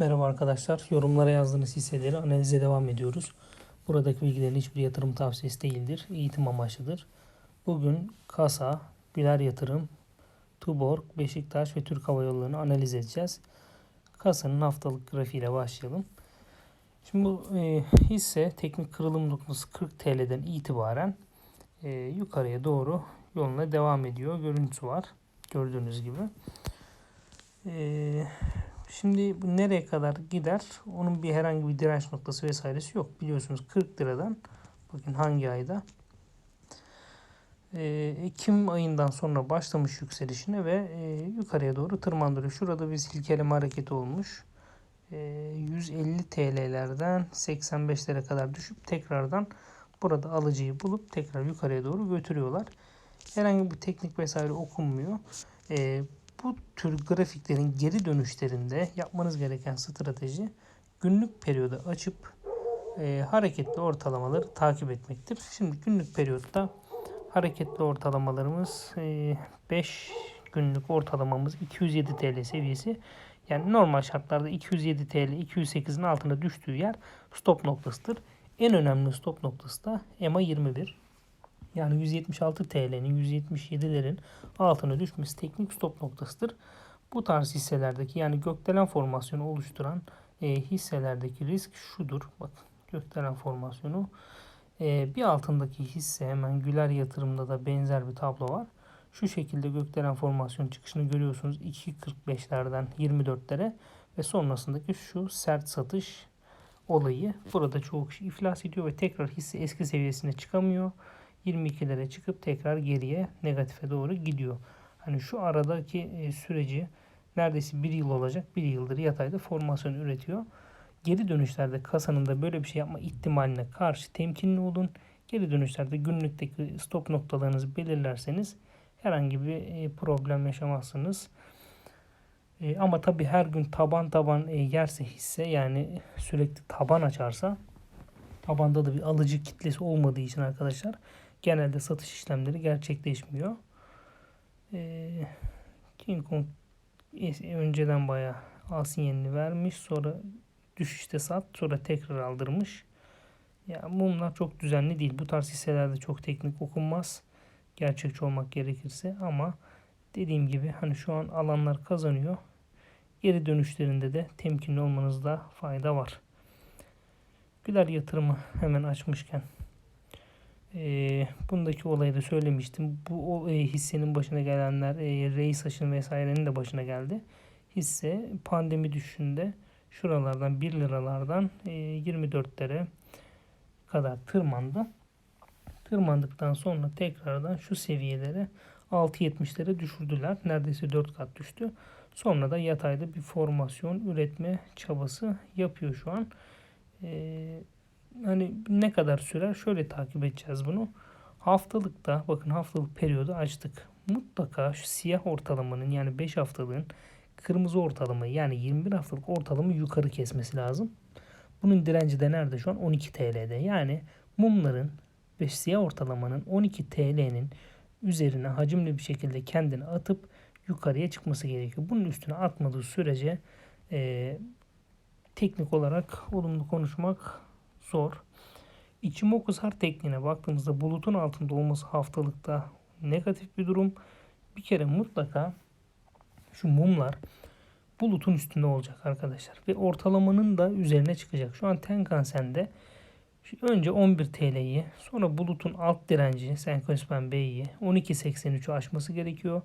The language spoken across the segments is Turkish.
Merhaba arkadaşlar. Yorumlara yazdığınız hisseleri analize devam ediyoruz. Buradaki bilgilerin hiçbir yatırım tavsiyesi değildir. Eğitim amaçlıdır. Bugün Kasa, Güler Yatırım, Tuborg, Beşiktaş ve Türk Hava Yolları'nı analiz edeceğiz. Kasa'nın haftalık grafiğiyle başlayalım. Şimdi bu e, hisse teknik kırılım noktası 40 TL'den itibaren e, yukarıya doğru yoluna devam ediyor. Görüntüsü var. Gördüğünüz gibi. E, Şimdi bu nereye kadar gider? Onun bir herhangi bir direnç noktası vesairesi yok. Biliyorsunuz 40 liradan bakın hangi ayda? Ee, Ekim ayından sonra başlamış yükselişine ve e, yukarıya doğru tırmandırıyor. Şurada bir silkeleme hareketi olmuş. E, 150 TL'lerden 85'lere kadar düşüp tekrardan burada alıcıyı bulup tekrar yukarıya doğru götürüyorlar. Herhangi bir teknik vesaire okunmuyor. E, bu tür grafiklerin geri dönüşlerinde yapmanız gereken strateji günlük periyodu açıp e, hareketli ortalamaları takip etmektir. Şimdi günlük periyotta hareketli ortalamalarımız e, 5 günlük ortalamamız 207 TL seviyesi. Yani normal şartlarda 207 TL 208'in altına düştüğü yer stop noktasıdır. En önemli stop noktası da EMA 21. Yani 176 TL'nin 177'lerin altına düşmesi teknik stop noktasıdır. Bu tarz hisselerdeki yani gökdelen formasyonu oluşturan e, hisselerdeki risk şudur. Bak gökdelen formasyonu. E, bir altındaki hisse hemen Güler yatırımda da benzer bir tablo var. Şu şekilde gökdelen formasyon çıkışını görüyorsunuz. 2.45'lerden 24'lere ve sonrasındaki şu sert satış olayı. Burada çoğu kişi iflas ediyor ve tekrar hisse eski seviyesine çıkamıyor. 22'lere çıkıp tekrar geriye negatife doğru gidiyor. Hani şu aradaki e, süreci neredeyse bir yıl olacak. Bir yıldır yatayda formasyon üretiyor. Geri dönüşlerde kasanın da böyle bir şey yapma ihtimaline karşı temkinli olun. Geri dönüşlerde günlükteki stop noktalarınızı belirlerseniz herhangi bir e, problem yaşamazsınız. E, ama tabi her gün taban taban yerse hisse yani sürekli taban açarsa tabanda da bir alıcı kitlesi olmadığı için arkadaşlar genelde satış işlemleri gerçekleşmiyor. Ee, King Kong önceden bayağı al sinyalini vermiş. Sonra düşüşte sat. Sonra tekrar aldırmış. Ya mumlar çok düzenli değil. Bu tarz hisselerde çok teknik okunmaz. Gerçekçi olmak gerekirse ama dediğim gibi hani şu an alanlar kazanıyor. Geri dönüşlerinde de temkinli olmanızda fayda var. Güler yatırımı hemen açmışken e, bundaki olayı da söylemiştim. Bu o, e, hissenin başına gelenler e, reis aşın vesairenin de başına geldi. Hisse pandemi düşünde şuralardan 1 liralardan e, 24'lere kadar tırmandı. Tırmandıktan sonra tekrardan şu seviyelere 6.70'lere düşürdüler. Neredeyse 4 kat düştü. Sonra da yatayda bir formasyon üretme çabası yapıyor şu an. Ee, hani ne kadar sürer? Şöyle takip edeceğiz bunu. Haftalıkta bakın haftalık periyodu açtık. Mutlaka şu siyah ortalamanın yani 5 haftalığın kırmızı ortalamayı yani 21 haftalık ortalamayı yukarı kesmesi lazım. Bunun direnci de nerede şu an? 12 TL'de. Yani mumların ve siyah ortalamanın 12 TL'nin üzerine hacimli bir şekilde kendini atıp yukarıya çıkması gerekiyor. Bunun üstüne atmadığı sürece e, teknik olarak olumlu konuşmak zor. Ichimoku Sar tekniğine baktığımızda bulutun altında olması haftalıkta negatif bir durum. Bir kere mutlaka şu mumlar bulutun üstünde olacak arkadaşlar. Ve ortalamanın da üzerine çıkacak. Şu an Tenkan-sen'de önce 11 TL'yi sonra bulutun alt direnci Senkospan B'yi 12.83'ü aşması gerekiyor.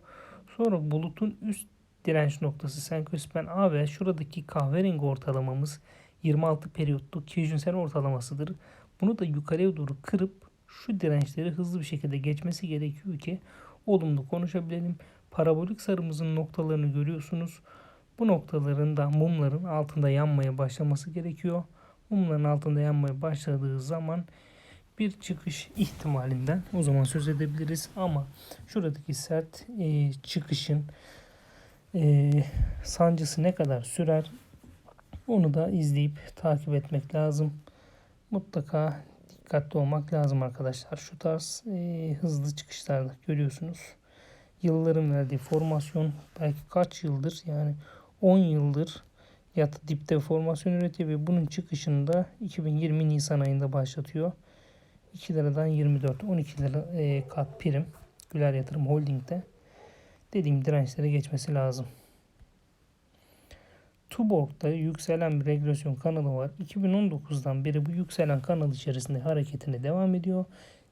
Sonra bulutun üst direnç noktası Senkospan A ve şuradaki kahverengi ortalamamız 26 periyotlu Kijun ortalamasıdır. Bunu da yukarıya doğru kırıp şu dirençleri hızlı bir şekilde geçmesi gerekiyor ki olumlu konuşabilelim. Parabolik sarımızın noktalarını görüyorsunuz. Bu noktaların da mumların altında yanmaya başlaması gerekiyor. Mumların altında yanmaya başladığı zaman bir çıkış ihtimalinden o zaman söz edebiliriz. Ama şuradaki sert e, çıkışın e, sancısı ne kadar sürer onu da izleyip takip etmek lazım. Mutlaka dikkatli olmak lazım arkadaşlar. Şu tarz e, hızlı çıkışlarda görüyorsunuz. Yılların verdiği formasyon belki kaç yıldır yani 10 yıldır yatı dipte formasyon üretiyor ve bunun çıkışını da 2020 Nisan ayında başlatıyor. 2 liradan 24, 12 lira e, kat prim Güler Yatırım Holding'de dediğim dirençlere geçmesi lazım. Tuborg'da yükselen bir regülasyon kanalı var. 2019'dan beri bu yükselen kanal içerisinde hareketine devam ediyor.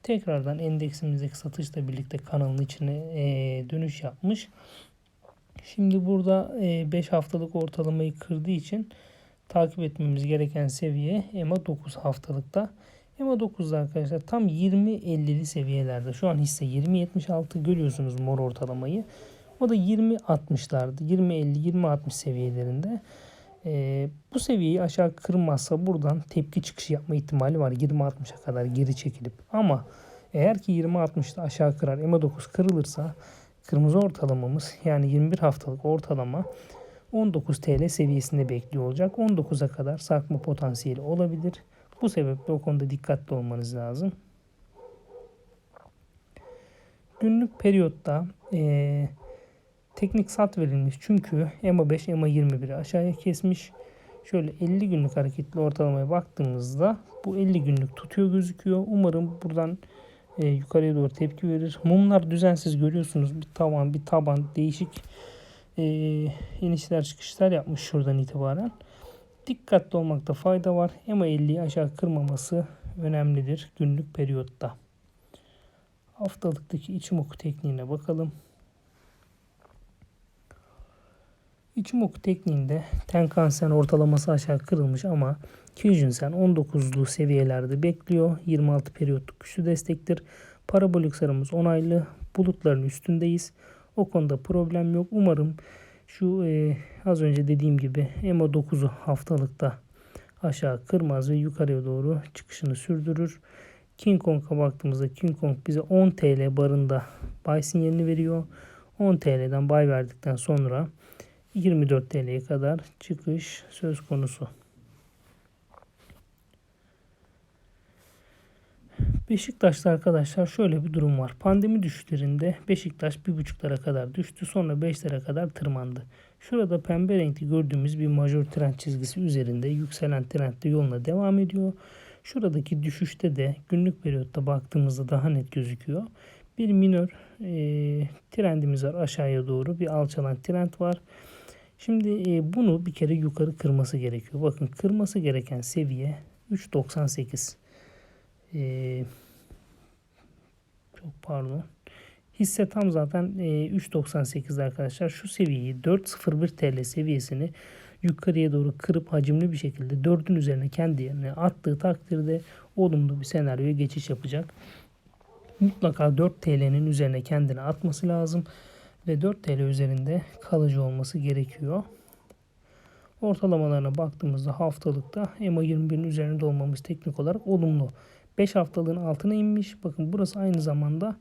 Tekrardan endeksimizdeki satışla birlikte kanalın içine e, dönüş yapmış. Şimdi burada 5 e, haftalık ortalamayı kırdığı için takip etmemiz gereken seviye EMA 9 haftalıkta. EMA 9'da arkadaşlar tam 20-50'li seviyelerde. Şu an hisse 20-76 görüyorsunuz mor ortalamayı. O da 20-60'lardı. 20-50-20-60 seviyelerinde. Ee, bu seviyeyi aşağı kırmazsa buradan tepki çıkışı yapma ihtimali var. 20-60'a kadar geri çekilip. Ama eğer ki 20-60'da aşağı kırar EMA 9 kırılırsa kırmızı ortalamamız yani 21 haftalık ortalama 19 TL seviyesinde bekliyor olacak. 19'a kadar sarkma potansiyeli olabilir. Bu sebeple o konuda dikkatli olmanız lazım. Günlük periyotta e, teknik sat verilmiş çünkü EMA 5 EMA 21'i aşağıya kesmiş. Şöyle 50 günlük hareketli ortalamaya baktığımızda bu 50 günlük tutuyor gözüküyor. Umarım buradan e, yukarıya doğru tepki verir. Mumlar düzensiz görüyorsunuz. Bir tavan, bir taban değişik e, inişler çıkışlar yapmış şuradan itibaren. Dikkatli olmakta fayda var. EMA 50'yi aşağı kırmaması önemlidir günlük periyotta. Haftalıktaki içim oku tekniğine bakalım. İçim oku tekniğinde Tenkan-Sen ortalaması aşağı kırılmış ama Kijun-Sen 19'lu seviyelerde bekliyor. 26 periyotluk güçlü destektir. Parabolik sarımız onaylı. Bulutların üstündeyiz. O konuda problem yok. Umarım şu e, az önce dediğim gibi EMA 9'u haftalıkta aşağı kırmaz ve yukarıya doğru çıkışını sürdürür. King Kong'a baktığımızda King Kong bize 10 TL barında buy sinyalini veriyor. 10 TL'den buy verdikten sonra 24 TL'ye kadar çıkış söz konusu. Beşiktaş'ta arkadaşlar şöyle bir durum var. Pandemi düşüşlerinde Beşiktaş 1.5'lara kadar düştü. Sonra 5'lere kadar tırmandı. Şurada pembe renkli gördüğümüz bir majör trend çizgisi üzerinde yükselen trendde yoluna devam ediyor. Şuradaki düşüşte de günlük periyotta baktığımızda daha net gözüküyor. Bir minör e, trendimiz var aşağıya doğru. Bir alçalan trend var. Şimdi e, bunu bir kere yukarı kırması gerekiyor. Bakın kırması gereken seviye 3.98. E, çok pardon. Hisse tam zaten e, 3.98 arkadaşlar. Şu seviyeyi 4.01 TL seviyesini yukarıya doğru kırıp hacimli bir şekilde 4'ün üzerine kendi yerine attığı takdirde olumlu bir senaryoya geçiş yapacak. Mutlaka 4 TL'nin üzerine kendini atması lazım ve 4 TL üzerinde kalıcı olması gerekiyor. Ortalamalarına baktığımızda haftalıkta EMA 21'in üzerinde olmamız teknik olarak olumlu. 5 haftalığın altına inmiş. Bakın burası aynı zamanda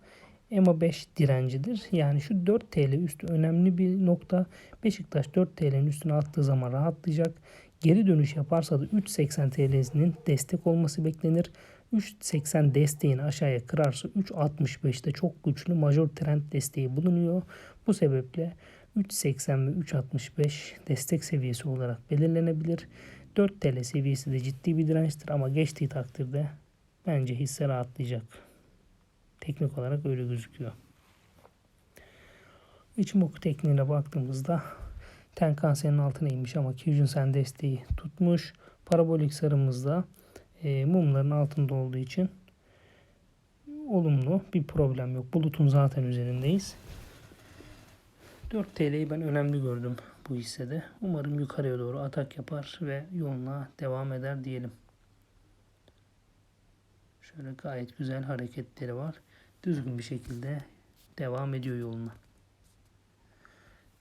EMA 5 direncidir. Yani şu 4 TL üstü önemli bir nokta. Beşiktaş 4 TL'nin üstüne attığı zaman rahatlayacak. Geri dönüş yaparsa da 3.80 TL'sinin destek olması beklenir. 3.80 desteğini aşağıya kırarsa 3.65'te çok güçlü major trend desteği bulunuyor. Bu sebeple 3.80 ve 3.65 destek seviyesi olarak belirlenebilir. 4 TL seviyesi de ciddi bir dirençtir ama geçtiği takdirde bence hisse rahatlayacak. Teknik olarak öyle gözüküyor. Ichimoku tekniğine baktığımızda Tenkan-sen'in altına inmiş ama Kyujin-sen desteği tutmuş. Parabolik sarımızda e, mumların altında olduğu için olumlu bir problem yok. Bulutun zaten üzerindeyiz. 4 TL'yi ben önemli gördüm bu hissede. Umarım yukarıya doğru atak yapar ve yoluna devam eder diyelim. Şöyle gayet güzel hareketleri var. Düzgün bir şekilde devam ediyor yoluna.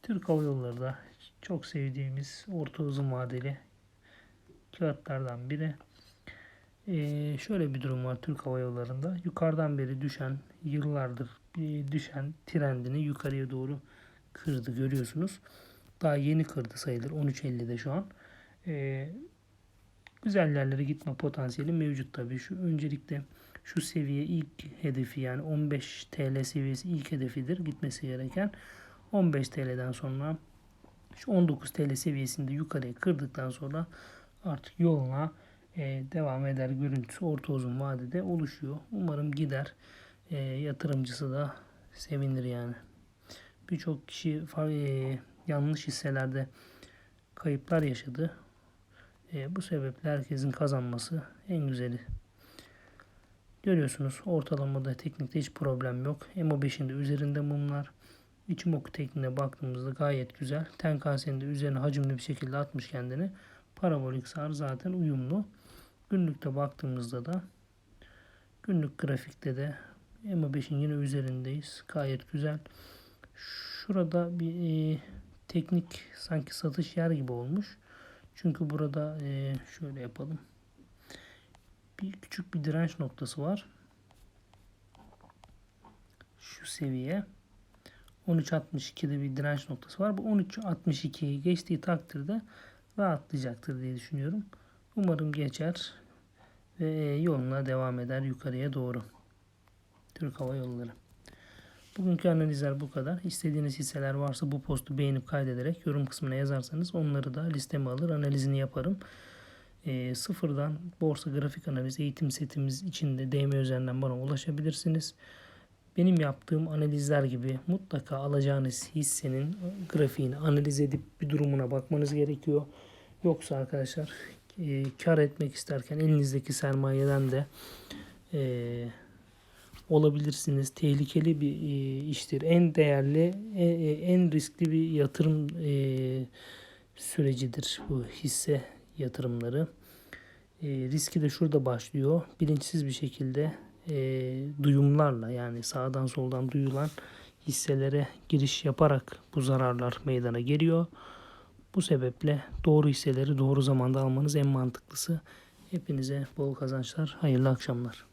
Türk Hava Yolları da çok sevdiğimiz orta uzun vadeli kağıtlardan biri. Ee, şöyle bir durum var Türk Hava Yolları'nda. Yukarıdan beri düşen, yıllardır düşen trendini yukarıya doğru kırdı görüyorsunuz. Daha yeni kırdı sayılır. 13.50'de şu an. Ee, güzel yerlere gitme potansiyeli mevcut tabii. Şu öncelikle şu seviye ilk hedefi yani 15 TL seviyesi ilk hedefidir gitmesi gereken. 15 TL'den sonra Şu 19 TL seviyesinde yukarıya kırdıktan sonra artık yoluna e, devam eder görüntüsü orta uzun vadede oluşuyor. Umarım gider. E, yatırımcısı da sevinir yani. Birçok kişi e, yanlış hisselerde kayıplar yaşadı. E, bu sebeple herkesin kazanması en güzeli. Görüyorsunuz ortalamada teknikte hiç problem yok. MO5'in de üzerinde mumlar. Ichimoku tekniğine baktığımızda gayet güzel. Tenkan-sen'in de üzerine hacimli bir şekilde atmış kendini. Parabolik sar zaten uyumlu. Günlükte baktığımızda da günlük grafikte de MO5'in yine üzerindeyiz. Gayet güzel. Şurada bir e, teknik sanki satış yer gibi olmuş. Çünkü burada e, şöyle yapalım. Bir küçük bir direnç noktası var. Şu seviye. 13.62'de bir direnç noktası var. Bu 13.62'yi geçtiği takdirde rahatlayacaktır diye düşünüyorum. Umarım geçer ve yoluna devam eder yukarıya doğru. Türk Hava Yolları. Bugünkü analizler bu kadar. İstediğiniz hisseler varsa bu postu beğenip kaydederek yorum kısmına yazarsanız onları da listeme alır analizini yaparım. E, sıfırdan borsa grafik analiz eğitim setimiz içinde DM üzerinden bana ulaşabilirsiniz. Benim yaptığım analizler gibi mutlaka alacağınız hissenin grafiğini analiz edip bir durumuna bakmanız gerekiyor. Yoksa arkadaşlar e, kar etmek isterken elinizdeki sermayeden de e, olabilirsiniz. Tehlikeli bir e, iştir. En değerli, e, e, en riskli bir yatırım sürecidir bu hisse yatırımları. Riski de şurada başlıyor. Bilinçsiz bir şekilde duyumlarla yani sağdan soldan duyulan hisselere giriş yaparak bu zararlar meydana geliyor. Bu sebeple doğru hisseleri doğru zamanda almanız en mantıklısı. Hepinize bol kazançlar, hayırlı akşamlar.